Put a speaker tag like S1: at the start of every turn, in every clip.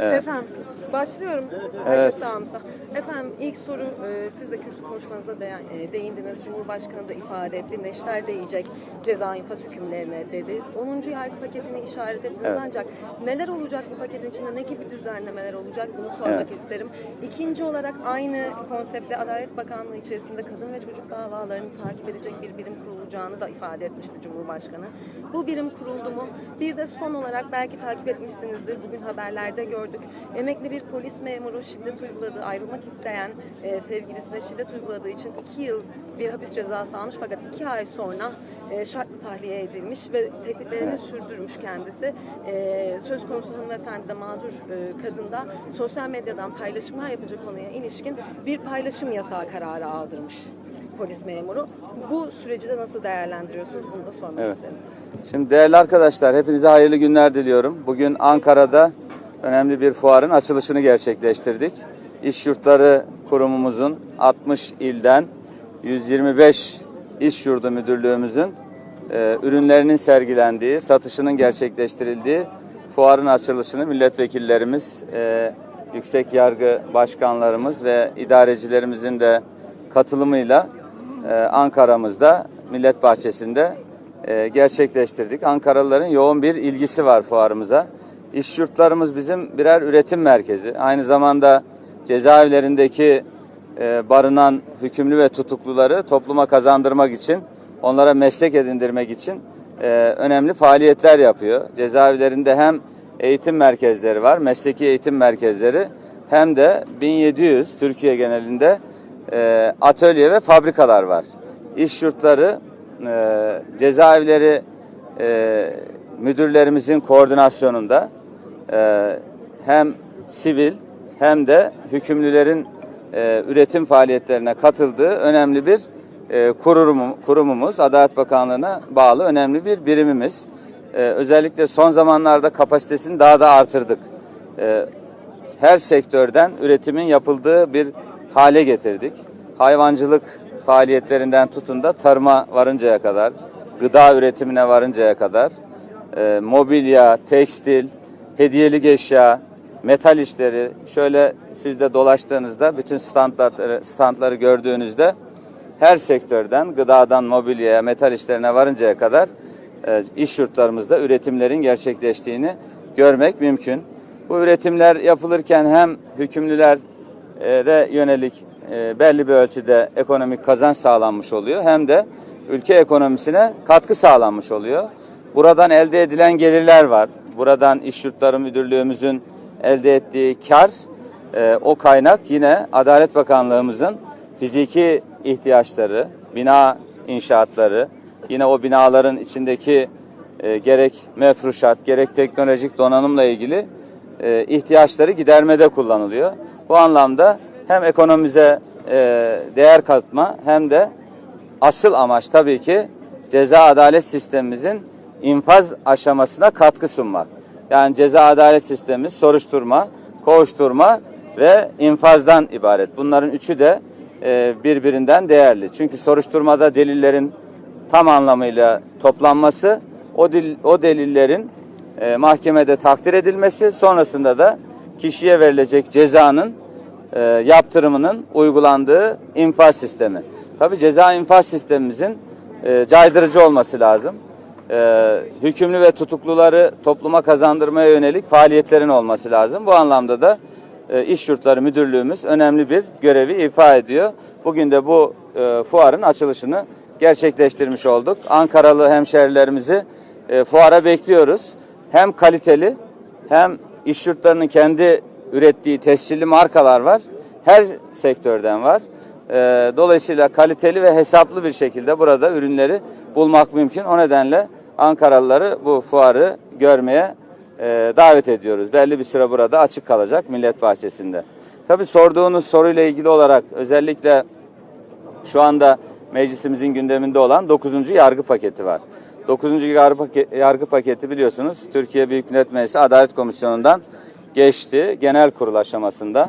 S1: Efendim başlıyorum.
S2: Evet.
S1: Herkes sağımızda. Efendim ilk soru e, siz de kürsü konuşmanızda de, e, değindiniz. Cumhurbaşkanı da ifade etti. Neşter değecek ceza infaz hükümlerine dedi. 10. yargı paketini işaret ettiniz
S2: Evet.
S1: ancak neler olacak bu paketin içinde ne gibi düzenlemeler olacak bunu sormak
S2: Evet.
S1: isterim. İkinci olarak aynı konseptle Adalet Bakanlığı içerisinde kadın ve çocuk davalarını takip edecek bir birim kurulacağını da ifade etmişti Cumhurbaşkanı. Bu birim kuruldu mu? Bir de son olarak belki takip etmişsinizdir. Bugün haberlerde gördük. Emekli bir polis memuru şiddet uyguladığı, ayrılmak isteyen e, sevgilisine şiddet uyguladığı için iki yıl bir hapis cezası almış fakat iki ay sonra e, şartlı tahliye edilmiş ve tehditlerini sürdürmüş kendisi. E, söz konusu hanımefendi de mağdur e, kadın da sosyal medyadan paylaşımlar yapacak konuya ilişkin bir paylaşım yasağı kararı aldırmış polis memuru. Bu süreci de nasıl değerlendiriyorsunuz? Bunu da sormak
S2: Evet.
S1: isterim.
S2: Şimdi değerli arkadaşlar hepinize hayırlı günler diliyorum. Bugün Ankara'da önemli bir fuarın açılışını gerçekleştirdik. İş Yurtları Kurumumuzun 60 ilden 125 İş Yurdu Müdürlüğümüzün e, ürünlerinin sergilendiği, satışının gerçekleştirildiği fuarın açılışını milletvekillerimiz, e, yüksek yargı başkanlarımız ve idarecilerimizin de katılımıyla e, Ankara'mızda Millet Bahçesi'nde e, gerçekleştirdik. Ankaralıların yoğun bir ilgisi var fuarımıza. İş yurtlarımız bizim birer üretim merkezi. Aynı zamanda cezaevlerindeki e, barınan hükümlü ve tutukluları topluma kazandırmak için, onlara meslek edindirmek için e, önemli faaliyetler yapıyor. Cezaevlerinde hem eğitim merkezleri var, mesleki eğitim merkezleri hem de 1700 Türkiye genelinde e, atölye ve fabrikalar var. İş yurtları, e, cezaevleri e, müdürlerimizin koordinasyonunda e, hem sivil hem de hükümlülerin e, üretim faaliyetlerine katıldığı önemli bir e, kurumu, kurumumuz. Adalet Bakanlığı'na bağlı önemli bir birimimiz. E, özellikle son zamanlarda kapasitesini daha da artırdık. E, her sektörden üretimin yapıldığı bir hale getirdik. Hayvancılık faaliyetlerinden tutun da tarıma varıncaya kadar, gıda üretimine varıncaya kadar, e, mobilya, tekstil, hediyelik eşya, metal işleri, şöyle siz de dolaştığınızda bütün standları, standları gördüğünüzde her sektörden gıdadan mobilyaya, metal işlerine varıncaya kadar e, iş yurtlarımızda üretimlerin gerçekleştiğini görmek mümkün. Bu üretimler yapılırken hem hükümlülere yönelik belli bir ölçüde ekonomik kazanç sağlanmış oluyor hem de ülke ekonomisine katkı sağlanmış oluyor. Buradan elde edilen gelirler var. Buradan iş yurtları müdürlüğümüzün elde ettiği kar o kaynak yine Adalet Bakanlığımızın fiziki ihtiyaçları, bina inşaatları, yine o binaların içindeki gerek mefruşat, gerek teknolojik donanımla ilgili e, ihtiyaçları gidermede kullanılıyor. Bu anlamda hem ekonomize e, değer katma hem de asıl amaç tabii ki ceza adalet sistemimizin infaz aşamasına katkı sunmak. Yani ceza adalet sistemimiz soruşturma, kovuşturma ve infazdan ibaret. Bunların üçü de e, birbirinden değerli. Çünkü soruşturmada delillerin tam anlamıyla toplanması, o, dil, o delillerin e, mahkemede takdir edilmesi, sonrasında da kişiye verilecek cezanın e, yaptırımının uygulandığı infaz sistemi. Tabi ceza infaz sistemimizin e, caydırıcı olması lazım. E, hükümlü ve tutukluları topluma kazandırmaya yönelik faaliyetlerin olması lazım. Bu anlamda da e, İş Yurtları Müdürlüğümüz önemli bir görevi ifa ediyor. Bugün de bu e, fuarın açılışını gerçekleştirmiş olduk. Ankaralı hemşerilerimizi e, fuara bekliyoruz. Hem kaliteli hem iş yurtlarının kendi ürettiği tescilli markalar var. Her sektörden var. E, dolayısıyla kaliteli ve hesaplı bir şekilde burada ürünleri bulmak mümkün. O nedenle Ankaralıları bu fuarı görmeye e, davet ediyoruz. Belli bir süre burada açık kalacak Millet Bahçesi'nde. Tabii sorduğunuz soruyla ilgili olarak özellikle şu anda meclisimizin gündeminde olan 9. yargı paketi var. 9. yargı paketi, biliyorsunuz Türkiye Büyük Millet Meclisi Adalet Komisyonu'ndan geçti. Genel kurul aşamasında.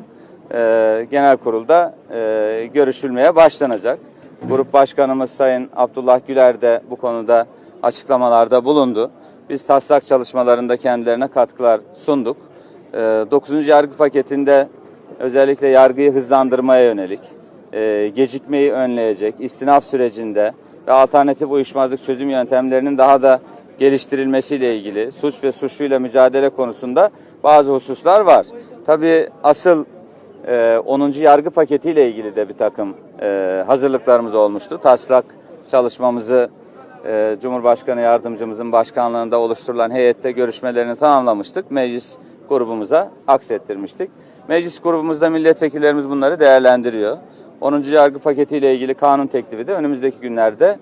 S2: Ee, genel kurulda e, görüşülmeye başlanacak. Grup Başkanımız Sayın Abdullah Güler de bu konuda açıklamalarda bulundu. Biz taslak çalışmalarında kendilerine katkılar sunduk. 9. yargı paketinde özellikle yargıyı hızlandırmaya yönelik, e, gecikmeyi önleyecek, istinaf sürecinde ve alternatif uyuşmazlık çözüm yöntemlerinin daha da geliştirilmesiyle ilgili suç ve suçluyla mücadele konusunda bazı hususlar var. Tabii asıl e, 10. yargı paketiyle ilgili de bir takım e, hazırlıklarımız olmuştu. Taslak çalışmamızı e, Cumhurbaşkanı Yardımcımızın başkanlığında oluşturulan heyette görüşmelerini tamamlamıştık. Meclis grubumuza aksettirmiştik. Meclis grubumuzda milletvekillerimiz bunları değerlendiriyor. 10. yargı paketiyle ilgili kanun teklifi de önümüzdeki günlerde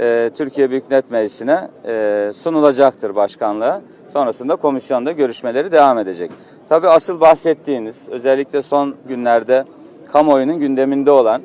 S2: e, Türkiye Büyük Millet Meclisi'ne e, sunulacaktır başkanlığa. Sonrasında komisyonda görüşmeleri devam edecek. Tabii asıl bahsettiğiniz özellikle son günlerde kamuoyunun gündeminde olan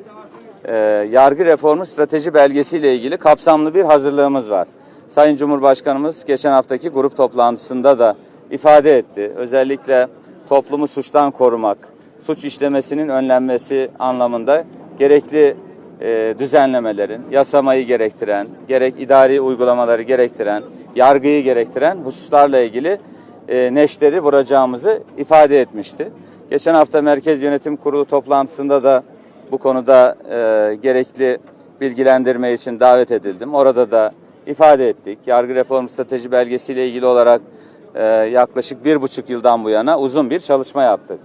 S2: e, yargı reformu strateji belgesiyle ilgili kapsamlı bir hazırlığımız var. Sayın Cumhurbaşkanımız geçen haftaki grup toplantısında da ifade etti. Özellikle toplumu suçtan korumak, suç işlemesinin önlenmesi anlamında gerekli e, düzenlemelerin, yasamayı gerektiren, gerek idari uygulamaları gerektiren, yargıyı gerektiren hususlarla ilgili e, neşteri vuracağımızı ifade etmişti. Geçen hafta Merkez Yönetim Kurulu toplantısında da bu konuda e, gerekli bilgilendirme için davet edildim. Orada da ifade ettik. Yargı reform strateji belgesiyle ilgili olarak e, yaklaşık bir buçuk yıldan bu yana uzun bir çalışma yaptık.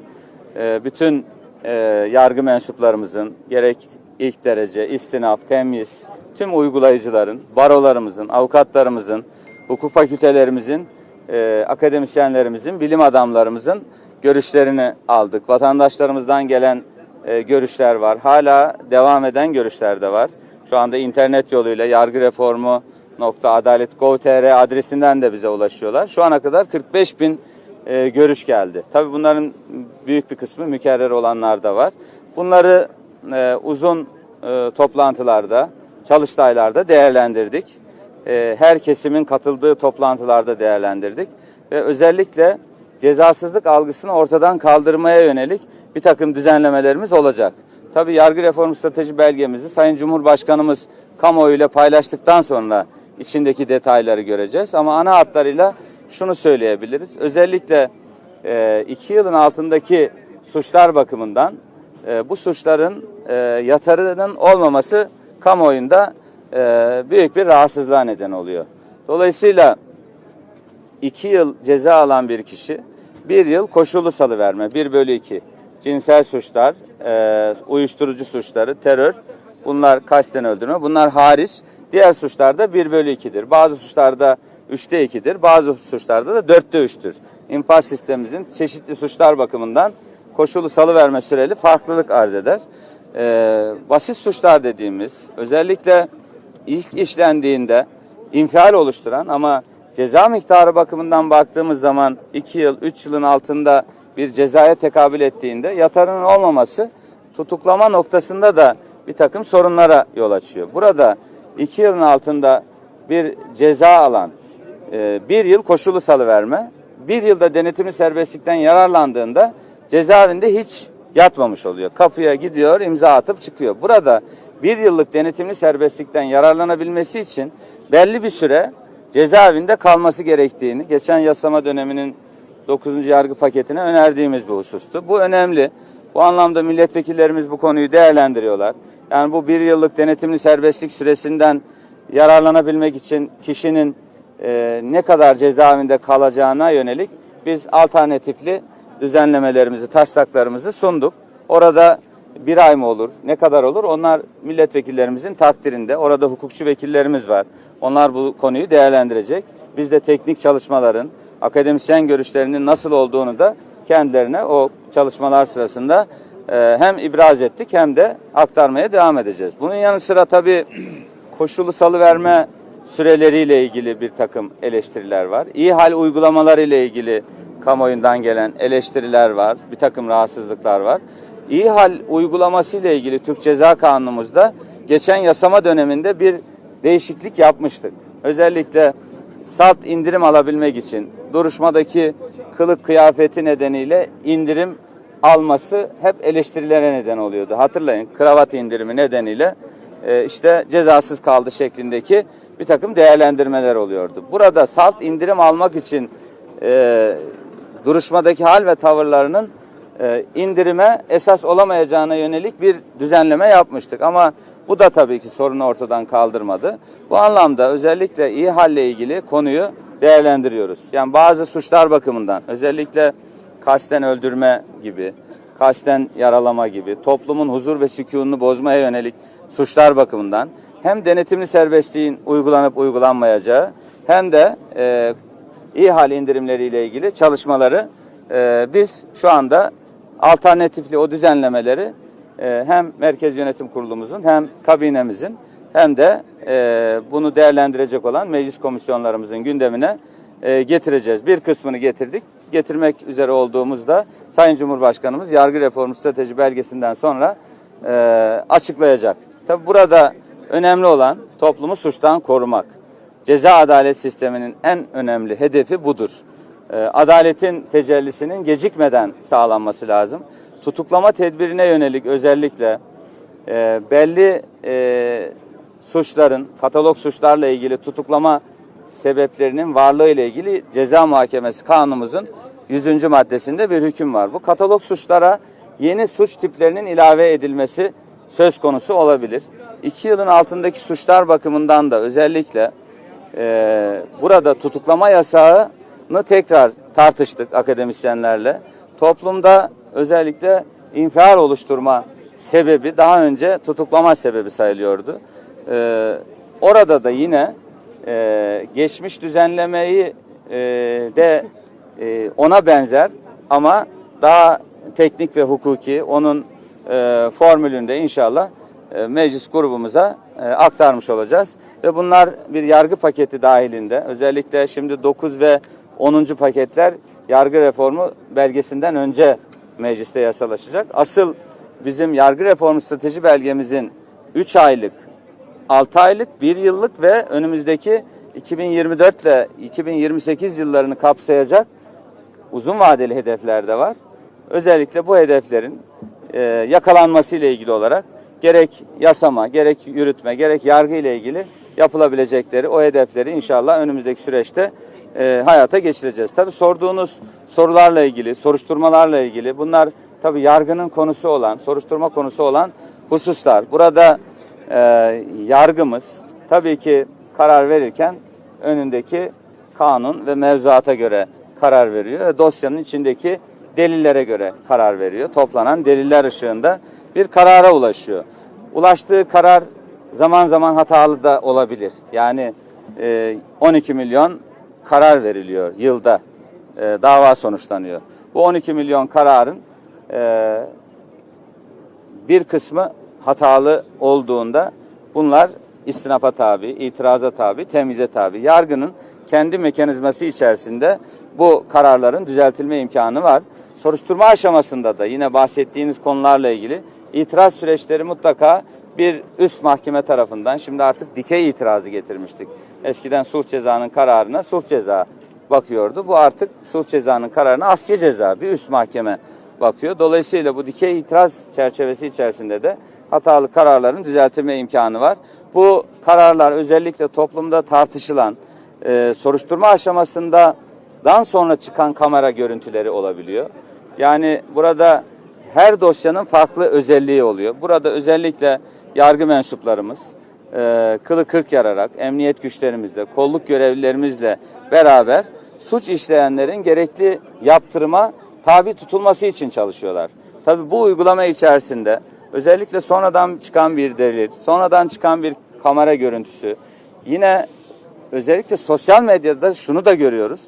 S2: E, bütün e, yargı mensuplarımızın gerek ilk derece, istinaf, temiz, tüm uygulayıcıların, barolarımızın, avukatlarımızın, hukuk fakültelerimizin, e, akademisyenlerimizin, bilim adamlarımızın görüşlerini aldık. Vatandaşlarımızdan gelen e, görüşler var. Hala devam eden görüşler de var. Şu anda internet yoluyla yargı reformu adalet.gov.tr adresinden de bize ulaşıyorlar. Şu ana kadar 45 bin e, görüş geldi. Tabii bunların büyük bir kısmı mükerrer olanlar da var. Bunları e, uzun e, toplantılarda, çalıştaylarda değerlendirdik. E, her kesimin katıldığı toplantılarda değerlendirdik. Ve özellikle cezasızlık algısını ortadan kaldırmaya yönelik bir takım düzenlemelerimiz olacak. Tabii yargı reformu strateji belgemizi Sayın Cumhurbaşkanımız kamuoyuyla paylaştıktan sonra içindeki detayları göreceğiz. Ama ana hatlarıyla şunu söyleyebiliriz. Özellikle e, iki yılın altındaki suçlar bakımından e, bu suçların e, yatarının olmaması kamuoyunda e, büyük bir rahatsızlığa neden oluyor. Dolayısıyla iki yıl ceza alan bir kişi bir yıl koşullu salıverme, bir bölü iki. Cinsel suçlar, e, uyuşturucu suçları, terör, bunlar kasten öldürme, bunlar hariç diğer suçlarda bir bölü ikidir. Bazı suçlarda üçte ikidir, bazı suçlarda da dörtte üçtür. İnfaz sistemimizin çeşitli suçlar bakımından koşullu salıverme süreli farklılık arz eder. E, basit suçlar dediğimiz özellikle ilk işlendiğinde infial oluşturan ama ceza miktarı bakımından baktığımız zaman 2 yıl, 3 yılın altında bir cezaya tekabül ettiğinde yatarının olmaması tutuklama noktasında da bir takım sorunlara yol açıyor. Burada 2 yılın altında bir ceza alan e, bir yıl koşulu salıverme, bir yılda denetimi serbestlikten yararlandığında cezaevinde hiç yatmamış oluyor. Kapıya gidiyor, imza atıp çıkıyor. Burada bir yıllık denetimli serbestlikten yararlanabilmesi için belli bir süre cezaevinde kalması gerektiğini geçen yasama döneminin 9. yargı paketine önerdiğimiz bir husustu. Bu önemli. Bu anlamda milletvekillerimiz bu konuyu değerlendiriyorlar. Yani bu bir yıllık denetimli serbestlik süresinden yararlanabilmek için kişinin e, ne kadar cezaevinde kalacağına yönelik biz alternatifli düzenlemelerimizi, taslaklarımızı sunduk. Orada bir ay mı olur, ne kadar olur? Onlar milletvekillerimizin takdirinde. Orada hukukçu vekillerimiz var. Onlar bu konuyu değerlendirecek. Biz de teknik çalışmaların, akademisyen görüşlerinin nasıl olduğunu da kendilerine o çalışmalar sırasında e, hem ibraz ettik hem de aktarmaya devam edeceğiz. Bunun yanı sıra tabii koşulu salıverme süreleriyle ilgili bir takım eleştiriler var. İyi hal uygulamaları ile ilgili kamuoyundan gelen eleştiriler var. Bir takım rahatsızlıklar var. İyi hal uygulaması ile ilgili Türk Ceza Kanunumuzda geçen yasama döneminde bir değişiklik yapmıştık. Özellikle salt indirim alabilmek için duruşmadaki kılık kıyafeti nedeniyle indirim alması hep eleştirilere neden oluyordu. Hatırlayın kravat indirimi nedeniyle e, işte cezasız kaldı şeklindeki bir takım değerlendirmeler oluyordu. Burada salt indirim almak için e, duruşmadaki hal ve tavırlarının e, indirime esas olamayacağına yönelik bir düzenleme yapmıştık. Ama bu da tabii ki sorunu ortadan kaldırmadı. Bu anlamda özellikle iyi halle ilgili konuyu değerlendiriyoruz. Yani bazı suçlar bakımından özellikle kasten öldürme gibi, kasten yaralama gibi, toplumun huzur ve sükununu bozmaya yönelik suçlar bakımından hem denetimli serbestliğin uygulanıp uygulanmayacağı hem de e, iyi hal indirimleriyle ilgili çalışmaları e, biz şu anda alternatifli o düzenlemeleri hem Merkez Yönetim Kurulumuzun hem kabinemizin hem de e, bunu değerlendirecek olan meclis komisyonlarımızın gündemine e, getireceğiz. Bir kısmını getirdik. Getirmek üzere olduğumuzda Sayın Cumhurbaşkanımız yargı reformu strateji belgesinden sonra e, açıklayacak. Tabi burada önemli olan toplumu suçtan korumak. Ceza adalet sisteminin en önemli hedefi budur. Adaletin tecellisinin gecikmeden sağlanması lazım. Tutuklama tedbirine yönelik özellikle e, belli e, suçların, katalog suçlarla ilgili tutuklama sebeplerinin varlığı ile ilgili ceza muhakemesi kanunumuzun 100. maddesinde bir hüküm var. Bu katalog suçlara yeni suç tiplerinin ilave edilmesi söz konusu olabilir. İki yılın altındaki suçlar bakımından da özellikle e, burada tutuklama yasağını tekrar tartıştık akademisyenlerle. Toplumda özellikle infial oluşturma sebebi daha önce tutuklama sebebi sayılıyordu. E, orada da yine e, geçmiş düzenlemeyi e, de e, ona benzer ama daha teknik ve hukuki onun e, formülünde inşallah e, meclis grubumuza e, aktarmış olacağız. Ve bunlar bir yargı paketi dahilinde özellikle şimdi 9 ve 10. paketler yargı reformu belgesinden önce mecliste yasalaşacak. Asıl bizim yargı reformu strateji belgemizin 3 aylık 6 aylık, 1 yıllık ve önümüzdeki 2024 ile 2028 yıllarını kapsayacak uzun vadeli hedefler de var. Özellikle bu hedeflerin e, yakalanması ile ilgili olarak gerek yasama, gerek yürütme, gerek yargı ile ilgili yapılabilecekleri o hedefleri inşallah önümüzdeki süreçte e, hayata geçireceğiz. Tabii sorduğunuz sorularla ilgili, soruşturmalarla ilgili bunlar tabii yargının konusu olan, soruşturma konusu olan hususlar. Burada e, yargımız tabii ki karar verirken önündeki kanun ve mevzuata göre karar veriyor ve dosyanın içindeki delillere göre karar veriyor. Toplanan deliller ışığında bir karara ulaşıyor. Ulaştığı karar zaman zaman hatalı da olabilir. Yani e, 12 milyon karar veriliyor yılda. E, dava sonuçlanıyor. Bu 12 milyon kararın e, bir kısmı hatalı olduğunda bunlar istinafa tabi, itiraza tabi, temize tabi. Yargının kendi mekanizması içerisinde bu kararların düzeltilme imkanı var. Soruşturma aşamasında da yine bahsettiğiniz konularla ilgili itiraz süreçleri mutlaka bir üst mahkeme tarafından şimdi artık dikey itirazı getirmiştik. Eskiden sulh cezanın kararına sulh ceza bakıyordu. Bu artık sulh cezanın kararına asya ceza bir üst mahkeme bakıyor. Dolayısıyla bu dikey itiraz çerçevesi içerisinde de hatalı kararların düzeltilme imkanı var. Bu kararlar özellikle toplumda tartışılan e, soruşturma aşamasında dan sonra çıkan kamera görüntüleri olabiliyor. Yani burada her dosyanın farklı özelliği oluyor. Burada özellikle yargı mensuplarımız e, kılı kırk yararak emniyet güçlerimizle, kolluk görevlilerimizle beraber suç işleyenlerin gerekli yaptırıma tabi tutulması için çalışıyorlar. Tabii bu uygulama içerisinde özellikle sonradan çıkan bir delil, sonradan çıkan bir kamera görüntüsü, yine özellikle sosyal medyada şunu da görüyoruz.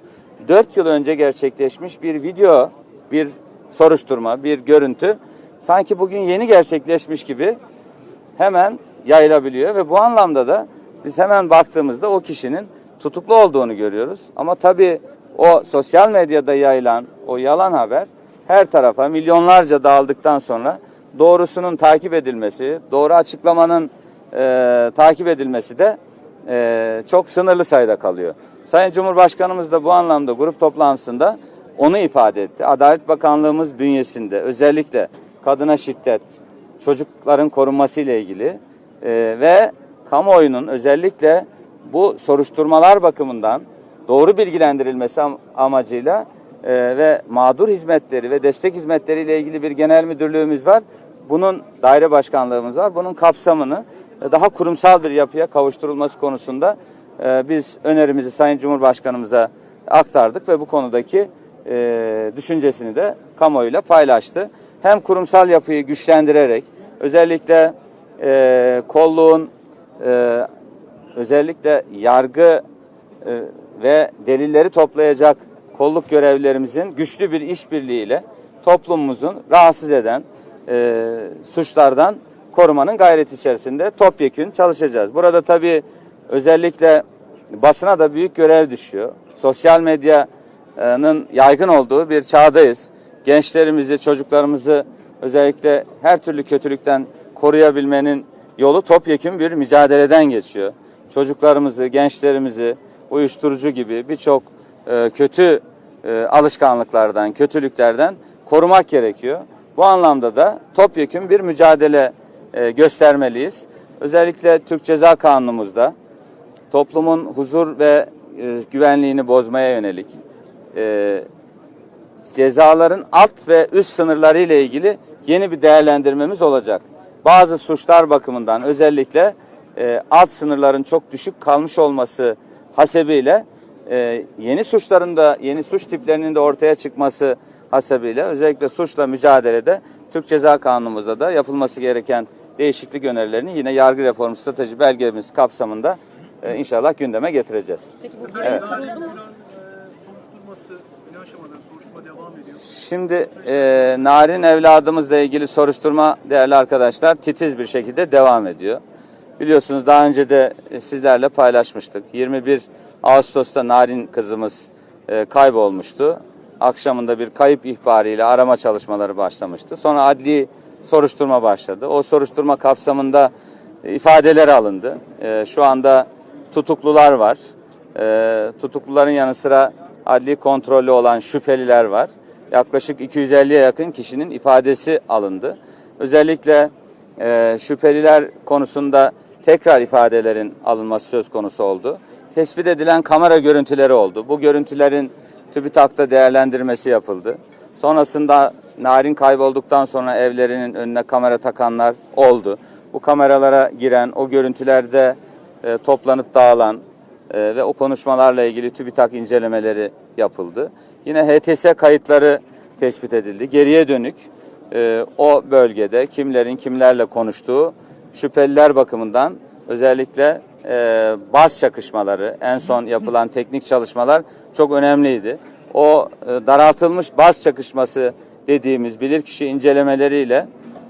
S2: 4 yıl önce gerçekleşmiş bir video, bir soruşturma, bir görüntü sanki bugün yeni gerçekleşmiş gibi hemen yayılabiliyor ve bu anlamda da biz hemen baktığımızda o kişinin tutuklu olduğunu görüyoruz. Ama tabii o sosyal medyada yayılan o yalan haber her tarafa milyonlarca dağıldıktan sonra doğrusunun takip edilmesi, doğru açıklamanın e, takip edilmesi de e, çok sınırlı sayıda kalıyor. Sayın Cumhurbaşkanımız da bu anlamda grup toplantısında onu ifade etti. Adalet Bakanlığımız bünyesinde özellikle kadına şiddet, çocukların korunması ile ilgili Ee, ve kamuoyunun özellikle bu soruşturmalar bakımından doğru bilgilendirilmesi am- amacıyla e, ve mağdur hizmetleri ve destek hizmetleriyle ilgili bir genel müdürlüğümüz var. Bunun daire başkanlığımız var. Bunun kapsamını e, daha kurumsal bir yapıya kavuşturulması konusunda e, biz önerimizi Sayın Cumhurbaşkanımıza aktardık ve bu konudaki e, düşüncesini de kamuoyuyla paylaştı. Hem kurumsal yapıyı güçlendirerek özellikle e, kolluğun e, özellikle yargı e, ve delilleri toplayacak kolluk görevlilerimizin güçlü bir işbirliğiyle toplumumuzun rahatsız eden e, suçlardan korumanın gayreti içerisinde topyekün çalışacağız. Burada tabii özellikle basına da büyük görev düşüyor. Sosyal medyanın yaygın olduğu bir çağdayız. Gençlerimizi, çocuklarımızı özellikle her türlü kötülükten koruyabilmenin yolu topyekün bir mücadeleden geçiyor. Çocuklarımızı, gençlerimizi uyuşturucu gibi birçok e, kötü e, alışkanlıklardan, kötülüklerden korumak gerekiyor. Bu anlamda da topyekün bir mücadele e, göstermeliyiz. Özellikle Türk Ceza Kanunumuzda toplumun huzur ve güvenliğini bozmaya yönelik e, cezaların alt ve üst sınırları ile ilgili yeni bir değerlendirmemiz olacak. Bazı suçlar bakımından özellikle e, alt sınırların çok düşük kalmış olması hasebiyle e, yeni suçların da yeni suç tiplerinin de ortaya çıkması hasebiyle özellikle suçla mücadelede Türk Ceza Kanunumuzda da yapılması gereken değişiklik önerilerini yine yargı reformu strateji belgemiz kapsamında e, inşallah gündeme getireceğiz.
S1: Peki bu
S2: Evet. Şimdi e, Narin evladımızla ilgili soruşturma değerli arkadaşlar titiz bir şekilde devam ediyor. Biliyorsunuz daha önce de e, sizlerle paylaşmıştık. 21 Ağustos'ta Narin kızımız e, kaybolmuştu. Akşamında bir kayıp ihbarıyla arama çalışmaları başlamıştı. Sonra adli soruşturma başladı. O soruşturma kapsamında e, ifadeler alındı. E, şu anda tutuklular var. E, tutukluların yanı sıra adli kontrollü olan şüpheliler var. Yaklaşık 250'ye yakın kişinin ifadesi alındı. Özellikle e, şüpheliler konusunda tekrar ifadelerin alınması söz konusu oldu. Tespit edilen kamera görüntüleri oldu. Bu görüntülerin TÜBİTAK'ta değerlendirmesi yapıldı. Sonrasında Narin kaybolduktan sonra evlerinin önüne kamera takanlar oldu. Bu kameralara giren, o görüntülerde e, toplanıp dağılan e, ve o konuşmalarla ilgili TÜBİTAK incelemeleri yapıldı. Yine HTS kayıtları tespit edildi. Geriye dönük e, o bölgede kimlerin kimlerle konuştuğu şüpheliler bakımından özellikle e, baz çakışmaları, en son yapılan teknik çalışmalar çok önemliydi. O e, daraltılmış baz çakışması dediğimiz bilirkişi incelemeleriyle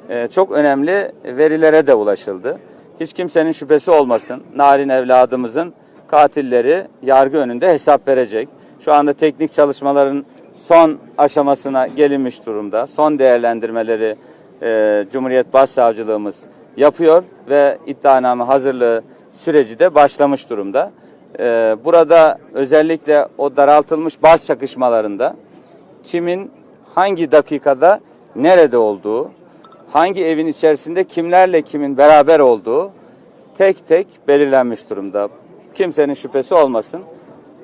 S2: e, çok önemli verilere de ulaşıldı. Hiç kimsenin şüphesi olmasın. Narin evladımızın katilleri yargı önünde hesap verecek. Şu anda teknik çalışmaların son aşamasına gelinmiş durumda. Son değerlendirmeleri e, Cumhuriyet Başsavcılığımız yapıyor ve iddianame hazırlığı süreci de başlamış durumda. E, burada özellikle o daraltılmış baz çakışmalarında kimin hangi dakikada nerede olduğu, hangi evin içerisinde kimlerle kimin beraber olduğu tek tek belirlenmiş durumda. Kimsenin şüphesi olmasın.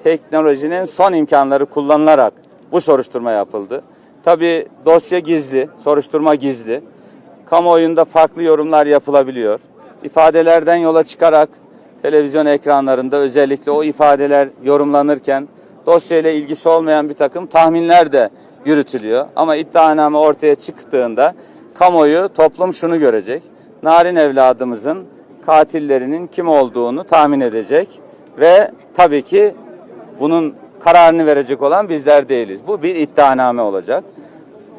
S2: Teknolojinin son imkanları kullanılarak bu soruşturma yapıldı. Tabi dosya gizli, soruşturma gizli. Kamuoyunda farklı yorumlar yapılabiliyor. İfadelerden yola çıkarak televizyon ekranlarında özellikle o ifadeler yorumlanırken dosyayla ilgisi olmayan bir takım tahminler de yürütülüyor. Ama iddianame ortaya çıktığında kamuoyu, toplum şunu görecek. Narin evladımızın katillerinin kim olduğunu tahmin edecek ve tabii ki bunun kararını verecek olan bizler değiliz. Bu bir iddianame olacak.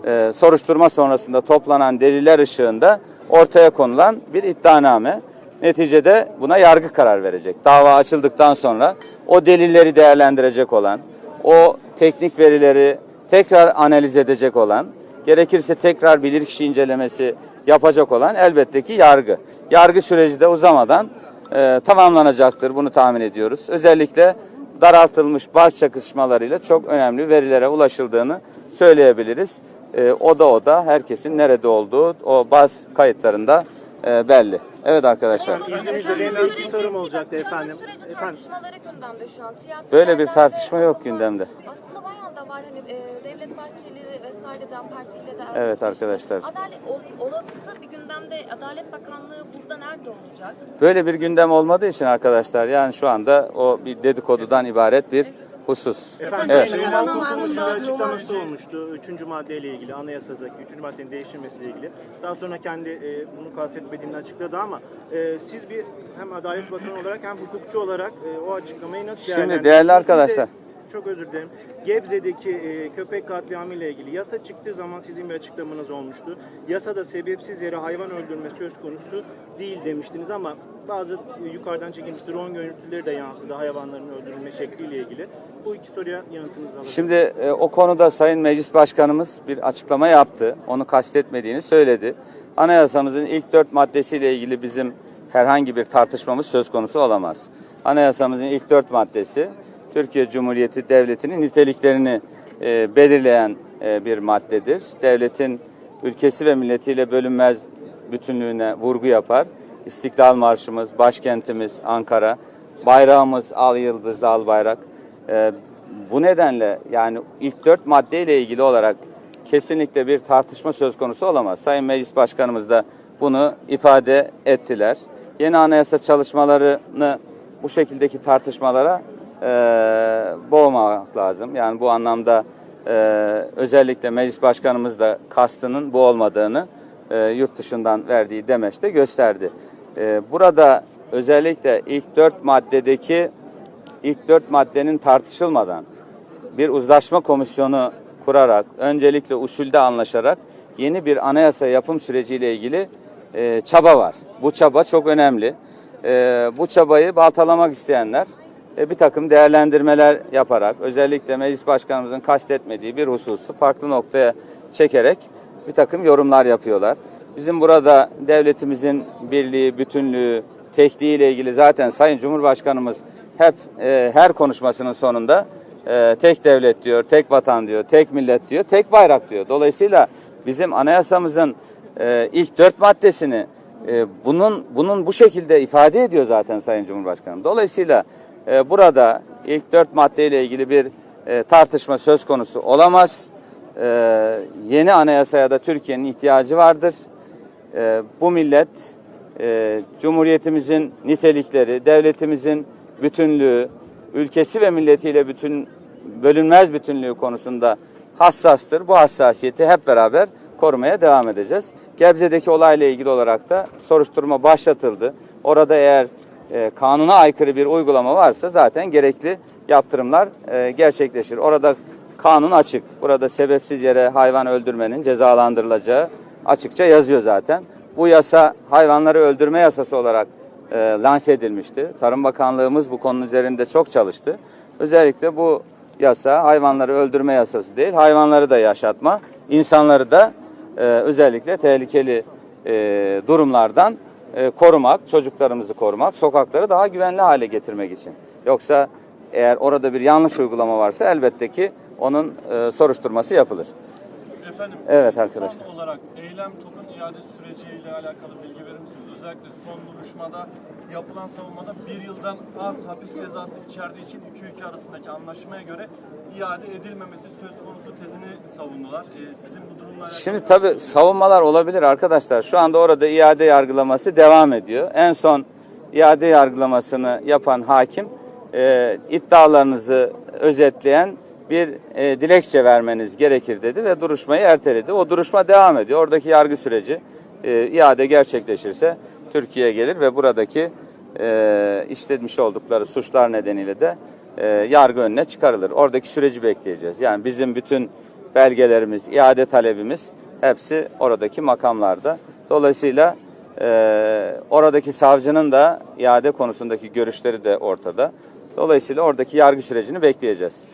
S2: Ee, soruşturma sonrasında toplanan deliller ışığında ortaya konulan bir iddianame. Neticede buna yargı karar verecek. Dava açıldıktan sonra o delilleri değerlendirecek olan, o teknik verileri tekrar analiz edecek olan, gerekirse tekrar bilirkişi incelemesi yapacak olan elbette ki yargı. Yargı süreci de uzamadan e, tamamlanacaktır bunu tahmin ediyoruz. Özellikle daraltılmış baz çakışmalarıyla çok önemli verilere ulaşıldığını söyleyebiliriz. E, o da o da herkesin nerede olduğu o baz kayıtlarında e, belli. Evet arkadaşlar.
S3: İzninizle benim bir sorum olacaktı efendim. Efendim
S4: tartışmaları gündemde şu an. Siyasi
S2: Böyle bir tartışma yok gündemde.
S4: Aslında bayağı da var hani e, Devlet Bahçeli vesaire DEM Parti ile de
S2: Evet
S4: ayrışmıştı.
S2: arkadaşlar.
S4: Adalet ol, olası bir gündemde Adalet Bakanlığı burada nerede olacak?
S2: Böyle bir gündem olmadığı için arkadaşlar yani şu anda o bir dedikodudan ibaret bir husus.
S3: Efendim
S2: Evet.
S3: Sayın bir
S1: aslında
S3: açıklaması olmuştu. Üçüncü maddeyle ilgili, anayasadaki üçüncü maddenin değiştirilmesiyle ilgili. Daha sonra kendi e, bunu kastetmediğini açıkladı ama e, siz bir hem Adalet Bakanı olarak hem hukukçu olarak e, o açıklamayı nasıl
S2: Şimdi değerli arkadaşlar.
S3: Çok özür dilerim. Gebze'deki e, köpek katliamı ile ilgili yasa çıktığı zaman sizin bir açıklamanız olmuştu. Yasada sebepsiz yere hayvan öldürme söz konusu değil demiştiniz ama bazı e, yukarıdan çekilmiş drone görüntüleri de yansıdı hayvanların öldürülme şekliyle ilgili. Bu iki soruya yanıtınızı alabilirim.
S2: Şimdi e, o konuda Sayın Meclis Başkanımız bir açıklama yaptı. Onu kastetmediğini söyledi. Anayasamızın ilk dört maddesiyle ilgili bizim herhangi bir tartışmamız söz konusu olamaz. Anayasamızın ilk dört maddesi Türkiye Cumhuriyeti Devleti'nin niteliklerini e, belirleyen e, bir maddedir. Devletin ülkesi ve milletiyle bölünmez bütünlüğüne vurgu yapar. İstiklal Marşımız, başkentimiz Ankara, bayrağımız al yıldızlı al bayrak. Ee, bu nedenle yani ilk dört maddeyle ilgili olarak kesinlikle bir tartışma söz konusu olamaz. Sayın Meclis Başkanımız da bunu ifade ettiler. Yeni anayasa çalışmalarını bu şekildeki tartışmalara e, boğmamak lazım. Yani bu anlamda e, özellikle Meclis Başkanımız da kastının bu olmadığını e, yurt dışından verdiği demeçte gösterdi. E, burada özellikle ilk dört maddedeki ilk dört maddenin tartışılmadan bir uzlaşma komisyonu kurarak öncelikle usulde anlaşarak yeni bir anayasa yapım süreciyle ilgili e, çaba var. Bu çaba çok önemli. E, bu çabayı baltalamak isteyenler bir takım değerlendirmeler yaparak özellikle meclis başkanımızın kastetmediği bir hususu farklı noktaya çekerek bir takım yorumlar yapıyorlar. Bizim burada devletimizin birliği, bütünlüğü, tekliği ile ilgili zaten Sayın Cumhurbaşkanımız hep e, her konuşmasının sonunda e, tek devlet diyor, tek vatan diyor, tek millet diyor, tek bayrak diyor. Dolayısıyla bizim anayasamızın e, ilk dört maddesini e, bunun bunun bu şekilde ifade ediyor zaten Sayın Cumhurbaşkanım. Dolayısıyla e, burada ilk dört maddeyle ilgili bir e, tartışma söz konusu olamaz. E, yeni anayasaya da Türkiye'nin ihtiyacı vardır. E, bu millet e, Cumhuriyetimizin nitelikleri, devletimizin bütünlüğü, ülkesi ve milletiyle bütün bölünmez bütünlüğü konusunda hassastır. Bu hassasiyeti hep beraber korumaya devam edeceğiz. Gebze'deki olayla ilgili olarak da soruşturma başlatıldı. Orada eğer e, kanuna aykırı bir uygulama varsa zaten gerekli yaptırımlar e, gerçekleşir. Orada kanun açık. Burada sebepsiz yere hayvan öldürmenin cezalandırılacağı açıkça yazıyor zaten. Bu yasa hayvanları öldürme yasası olarak e, lanse edilmişti. Tarım Bakanlığımız bu konunun üzerinde çok çalıştı. Özellikle bu yasa hayvanları öldürme yasası değil, hayvanları da yaşatma, insanları da e, özellikle tehlikeli e, durumlardan e, korumak, çocuklarımızı korumak, sokakları daha güvenli hale getirmek için. Yoksa eğer orada bir yanlış uygulama varsa elbette ki onun e, soruşturması yapılır.
S5: Efendim,
S2: Evet arkadaşlar.
S5: olarak eylem topun iade süreciyle alakalı bilgi verir misiniz? Özellikle son duruşmada yapılan savunmada bir yıldan az hapis cezası içerdiği için iki ülke arasındaki anlaşmaya göre iade edilmemesi söz konusu tezini savundular. Ee, sizin bu durumla alakalı...
S2: Şimdi tabii savunmalar olabilir arkadaşlar. Şu anda orada iade yargılaması devam ediyor. En son iade yargılamasını yapan hakim e, iddialarınızı özetleyen bir e, dilekçe vermeniz gerekir dedi ve duruşmayı erteledi. O duruşma devam ediyor. Oradaki yargı süreci e, iade gerçekleşirse Türkiye'ye gelir ve buradaki e, işlemiş oldukları suçlar nedeniyle de e, yargı önüne çıkarılır. Oradaki süreci bekleyeceğiz. Yani bizim bütün belgelerimiz, iade talebimiz hepsi oradaki makamlarda. Dolayısıyla e, oradaki savcının da iade konusundaki görüşleri de ortada. Dolayısıyla oradaki yargı sürecini bekleyeceğiz.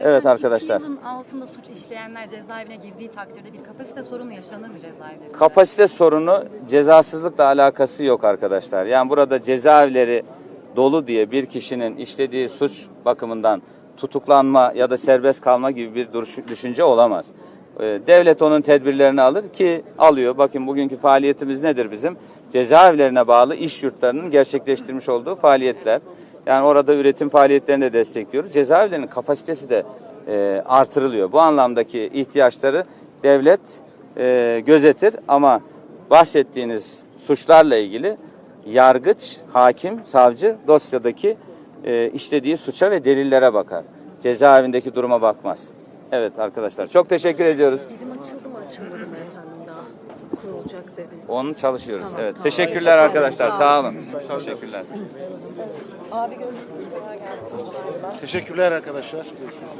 S2: Evet arkadaşlar.
S6: Yılın altında suç işleyenler cezaevine girdiği takdirde bir kapasite sorunu yaşanır mı cezaevlerinde?
S2: Kapasite sorunu cezasızlıkla alakası yok arkadaşlar. Yani burada cezaevleri dolu diye bir kişinin işlediği suç bakımından tutuklanma ya da serbest kalma gibi bir düşünce olamaz. E, devlet onun tedbirlerini alır ki alıyor. Bakın bugünkü faaliyetimiz nedir bizim? Cezaevlerine bağlı iş yurtlarının gerçekleştirmiş olduğu faaliyetler. Yani orada üretim faaliyetlerini de destekliyoruz. Cezaevlerinin kapasitesi de e, artırılıyor. Bu anlamdaki ihtiyaçları devlet e, gözetir ama bahsettiğiniz suçlarla ilgili yargıç, hakim, savcı dosyadaki e, işlediği suça ve delillere bakar. Cezaevindeki duruma bakmaz. Evet arkadaşlar çok teşekkür ediyoruz.
S1: Birim açıldı mı açılmadı mı efendim daha kurulacak dedi.
S2: Onun çalışıyoruz.
S1: Tamam,
S2: evet.
S1: tamam.
S2: Teşekkürler arkadaşlar.
S1: Sağ
S2: Sağ olun. Teşekkürler.
S1: Abi görüşürüz.
S7: Teşekkürler arkadaşlar. Görüşürüz.